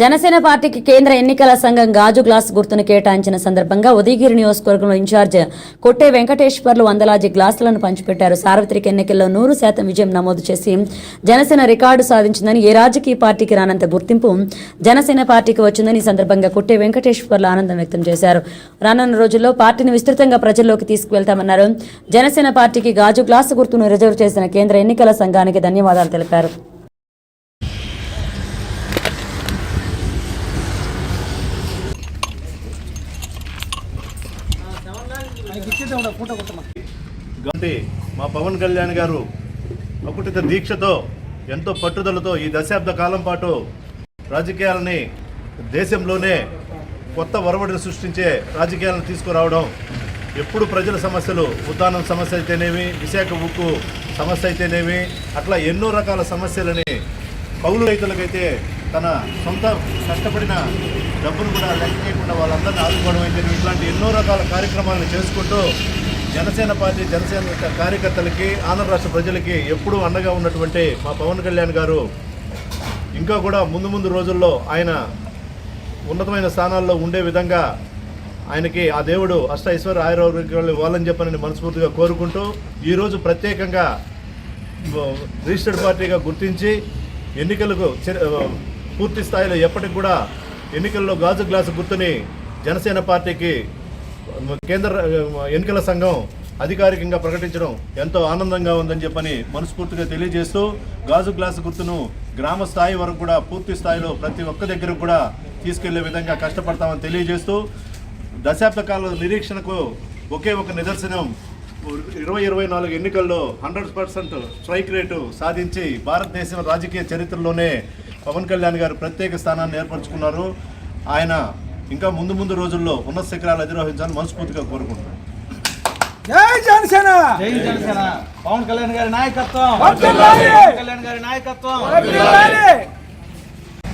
జనసేన పార్టీకి కేంద్ర ఎన్నికల సంఘం గాజు గ్లాస్ గుర్తును కేటాయించిన సందర్భంగా ఉదయగిరి నియోజకవర్గంలో ఇన్ఛార్జ్ కొట్టే వెంకటేశ్వర్లు వందలాది గ్లాసులను పంచిపెట్టారు. సార్వత్రిక ఎన్నికల్లో నూరు శాతం విజయం నమోదు చేసి జనసేన రికార్డు సాధించిందని ఏ రాజకీయ పార్టీకి రానంత గుర్తింపు జనసేన పార్టీకి వచ్చిందని ఈ సందర్భంగా కొట్టే వెంకటేశ్వర్లు ఆనందం వ్యక్తం చేశారు. రానున్న రోజుల్లో పార్టీని విస్తృతంగా ప్రజల్లోకి తీసుకువెళ్తామన్నారు. జనసేన పార్టీకి గాజు గ్లాసు గుర్తును రిజర్వ్ చేసిన కేంద్ర ఎన్నికల సంఘానికి ధన్యవాదాలు తెలిపారు. గంటి మా పవన్ కళ్యాణ్ గారు అకుటిత దీక్షతో ఎంతో పట్టుదలతో ఈ దశాబ్ద కాలం పాటు రాజకీయాలని దేశంలోనే కొత్త వరవడిని సృష్టించే రాజకీయాలను తీసుకురావడం ఎప్పుడు ప్రజల సమస్యలు ఉద్దానం సమస్య అయితేనేమి విశాఖ ఉక్కు సమస్య అయితేనేమి అట్లా ఎన్నో రకాల సమస్యలని కౌలు రైతులకైతే తన సొంత కష్టపడిన డబ్బును కూడా లెక్క చేయకుండా వాళ్ళందరినీ ఆదుకోవడం అయితే ఇట్లాంటి ఎన్నో రకాల కార్యక్రమాలను చేసుకుంటూ జనసేన పార్టీ జనసేన కార్యకర్తలకి ఆంధ్ర రాష్ట్ర ప్రజలకి ఎప్పుడూ అండగా ఉన్నటువంటి మా పవన్ కళ్యాణ్ గారు ఇంకా కూడా ముందు ముందు రోజుల్లో ఆయన ఉన్నతమైన స్థానాల్లో ఉండే విధంగా ఆయనకి ఆ దేవుడు అష్ట ఐశ్వర్య ఆయుర్వేదాలు ఇవ్వాలని చెప్పని మనస్ఫూర్తిగా కోరుకుంటూ ఈరోజు ప్రత్యేకంగా రిజిస్టర్డ్ పార్టీగా గుర్తించి ఎన్నికలకు పూర్తి స్థాయిలో ఎప్పటికి కూడా ఎన్నికల్లో గాజు గ్లాసు గుర్తుని జనసేన పార్టీకి కేంద్ర ఎన్నికల సంఘం అధికారికంగా ప్రకటించడం ఎంతో ఆనందంగా ఉందని చెప్పని మనస్ఫూర్తిగా తెలియజేస్తూ గాజు గ్లాసు గుర్తును గ్రామ స్థాయి వరకు కూడా పూర్తి స్థాయిలో ప్రతి ఒక్క దగ్గర కూడా తీసుకెళ్ళే విధంగా కష్టపడతామని తెలియజేస్తూ దశాబ్ద కాల నిరీక్షణకు ఒకే ఒక నిదర్శనం. ఇరవై ఇరవై నాలుగు ఎన్నికల్లో హండ్రెడ్ పర్సెంట్ స్ట్రైక్ రేటు సాధించి భారతదేశం రాజకీయ చరిత్రలోనే పవన్ కళ్యాణ్ గారు ప్రత్యేక స్థానాన్ని ఏర్పరచుకున్నారు. ఆయన ఇంకా ముందు ముందు రోజుల్లో ఉన్నత శిఖరాలు అధిరోహించాలని మనస్ఫూర్తిగా కోరుకుంటున్నాను. జై జనసేన! జై జనసేన! పవన్ కళ్యాణ్ గారి నాయకత్వం! కళ్యాణ్ గారి! నాయకత్వం!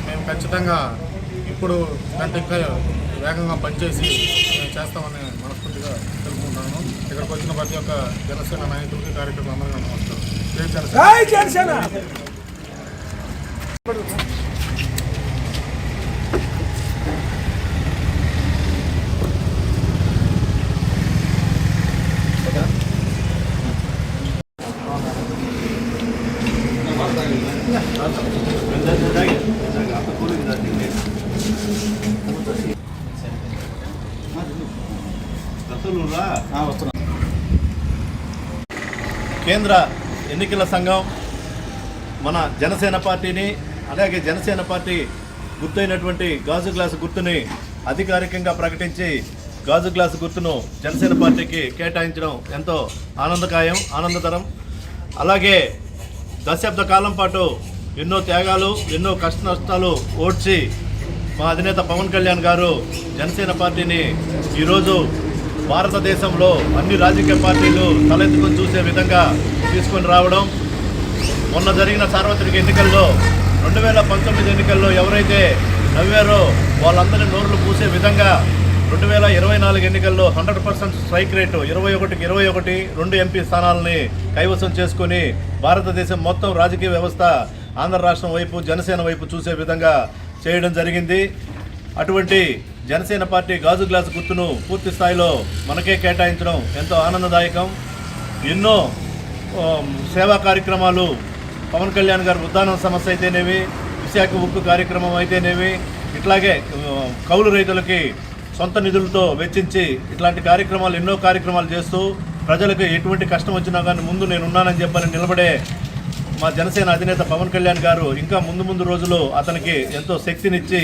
మేము ఖచ్చితంగా ఇప్పుడు కంటే ఇంకా వేగంగా పనిచేసి మేము చేస్తామని మనస్ఫూర్తిగా తెలుపుకుంటాను ఇక్కడికి వచ్చిన ప్రతి ఒక్క జనసేన నాయకులకి కార్యక్రమం అందరికీ నమస్కారం. జై జనసేన! జై జనసేన! కేంద్ర ఎన్నికల సంఘం మన జనసేన పార్టీని అలాగే జనసేన పార్టీ గుర్తైనటువంటి గాజు గ్లాసు గుర్తుని అధికారికంగా ప్రకటించి గాజు గ్లాసు గుర్తును జనసేన పార్టీకి కేటాయించడం ఎంతో ఆనందకాయం ఆనందతరం. అలాగే దశాబ్ద కాలం పాటు ఎన్నో త్యాగాలు ఎన్నో కష్ట నష్టాలు ఓడ్చి మా అధినేత పవన్ కళ్యాణ్ గారు జనసేన పార్టీని ఈరోజు భారతదేశంలో అన్ని రాజకీయ పార్టీలు తలెత్తుకొని చూసే విధంగా తీసుకొని రావడం. మొన్న జరిగిన సార్వత్రిక ఎన్నికల్లో రెండు వేల పంతొమ్మిది ఎన్నికల్లో ఎవరైతే నవ్వారో వాళ్ళందరి నోర్లు పూసే విధంగా రెండు వేల ఇరవై నాలుగు ఎన్నికల్లో హండ్రెడ్ పర్సెంట్ స్ట్రైక్ రేటు ఇరవై ఒకటికి ఇరవై ఒకటి రెండు ఎంపీ స్థానాలని కైవసం చేసుకొని భారతదేశం మొత్తం రాజకీయ వ్యవస్థ ఆంధ్ర రాష్ట్రం వైపు జనసేన వైపు చూసే విధంగా చేయడం జరిగింది. అటువంటి జనసేన పార్టీ గాజు గ్లాసు గుర్తును పూర్తి స్థాయిలో మనకే కేటాయించడం ఎంతో ఆనందదాయకం. ఎన్నో సేవా కార్యక్రమాలు పవన్ కళ్యాణ్ గారు ఉద్దానం సమస్య అయితేనేవి విశాఖ ఉక్కు కార్యక్రమం అయితేనేవి ఇట్లాగే కౌలు రైతులకి సొంత నిధులతో వెచ్చించి ఇట్లాంటి కార్యక్రమాలు ఎన్నో కార్యక్రమాలు చేస్తూ ప్రజలకు ఎటువంటి కష్టం వచ్చినా కానీ ముందు నేను ఉన్నానని చెప్పని నిలబడే మా జనసేన అధినేత పవన్ కళ్యాణ్ గారు ఇంకా ముందు ముందు రోజులు అతనికి ఎంతో శక్తినిచ్చి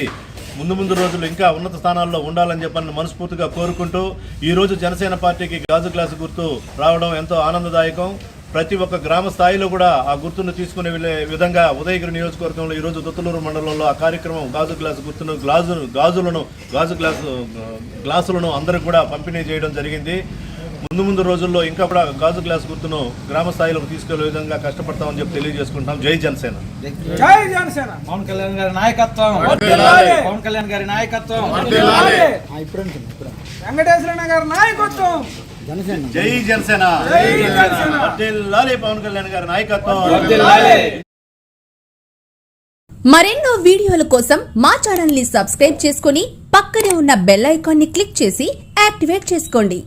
ముందు ముందు రోజులు ఇంకా ఉన్నత స్థానాల్లో ఉండాలని చెప్పని మనస్ఫూర్తిగా కోరుకుంటూ ఈరోజు జనసేన పార్టీకి గాజు గ్లాసు గుర్తు రావడం ఎంతో ఆనందదాయకం. ప్రతి ఒక్క గ్రామ స్థాయిలో కూడా ఆ గుర్తును తీసుకునే వెళ్ళే విధంగా ఉదయగిరి నియోజకవర్గంలో ఈరోజు దుత్తలూరు మండలంలో ఆ కార్యక్రమం గాజు గ్లాసు గుర్తును గ్లాజు గాజులను గాజు గ్లాసు గ్లాసులను అందరికి కూడా పంపిణీ చేయడం జరిగింది. ముందు ముందు రోజుల్లో ఇంకా కూడా గాజు గ్లాస్ గుర్తును గ్రామ స్థాయిలోకి తీసుకెళ్ళే విధంగా కష్టపడతామని చెప్పి తెలియజేసుకుంటాం జై జనసేన. జై జనసేన. పవన్ కళ్యాణ్ గారి నాయకత్వం! పవన్ కళ్యాణ్ గారి నాయకత్వం! వెంకటేశ్వర గారి నాయకత్వం. జై జనసేన. పవన్ కళ్యాణ్ గారి నాయకత్వం! మరెన్నో వీడియోల కోసం మా ఛానల్ని సబ్స్క్రైబ్ చేసుకుని పక్కనే ఉన్న బెల్ ఐకాన్ని క్లిక్ చేసి యాక్టివేట్ చేసుకోండి.